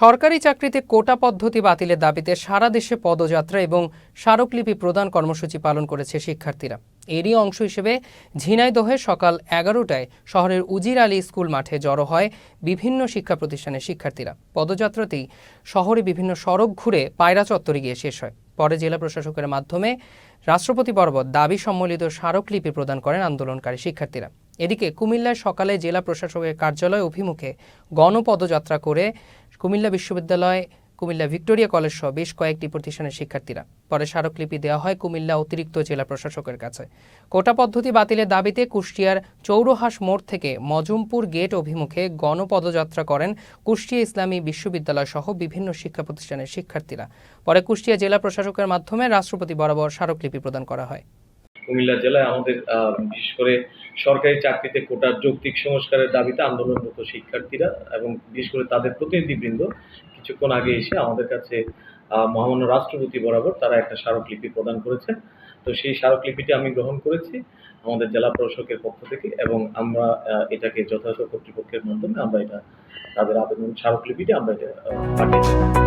সরকারি চাকরিতে কোটা পদ্ধতি বাতিলের দাবিতে সারা দেশে পদযাত্রা এবং স্মারকলিপি প্রদান কর্মসূচি পালন করেছে শিক্ষার্থীরা। এরই অংশ হিসেবে ঝিনাইদহে সকাল এগারোটায় শহরের উজির আলী স্কুল মাঠে জড়ো হয় বিভিন্ন শিক্ষা প্রতিষ্ঠানের শিক্ষার্থীরা। পদযাত্রাতেই শহরে বিভিন্ন সড়ক ঘুরে পায়রা চত্বরে গিয়ে শেষ হয়। পরে জেলা প্রশাসকের মাধ্যমে রাষ্ট্রপতি বরাবর দাবি সম্বলিত স্মারকলিপি প্রদান করেন আন্দোলনকারী শিক্ষার্থীরা। এদিকে কুমিল্লায় সকালে জেলা প্রশাসকের কার্যালয় অভিমুখে গণপদযাত্রা করে কুমিল্লা বিশ্ববিদ্যালয়, কুমিল্লা ভিক্টোরিয়া কলেজ সহ বেশ কয়েকটি প্রতিষ্ঠানের শিক্ষার্থীরা। পরে স্মারকলিপি দেওয়া হয় কুমিল্লা অতিরিক্ত জেলা প্রশাসকের কাছে। কোটা পদ্ধতি বাতিলের দাবিতে কুষ্টিয়ার চৌরহাস মোড় থেকে মজুমপুর গেট অভিমুখে গণপদযাত্রা করেন কুষ্টিয়া ইসলামী বিশ্ববিদ্যালয় সহ বিভিন্ন শিক্ষা প্রতিষ্ঠানের শিক্ষার্থীরা। পরে কুষ্টিয়া জেলা প্রশাসকের মাধ্যমে রাষ্ট্রপতি বরাবর স্মারকলিপি প্রদান করা হয়। কুমিল্লা জেলায় আমাদের বিশেষ করে সরকারি চাকরিতে কোটার যৌক্তিক সংস্কারের দাবিতে আন্দোলনরত শিক্ষার্থীরা এবং বিশেষ করে তাদের প্রতিনিধিবৃন্দ কিছুক্ষণ আগে এসে আমাদের কাছে মহামান্য রাষ্ট্রপতি বরাবর তারা একটা স্মারকলিপি প্রদান করেছেন। তো সেই স্মারকলিপিটি আমি গ্রহণ করেছি আমাদের জেলা প্রশাসকের পক্ষ থেকে এবং আমরা এটাকে যথাযথ কর্তৃপক্ষের মাধ্যমে আমরা এটা, তাদের আবেদন স্মারকলিপিটি আমরা এটা পাঠিয়েছি।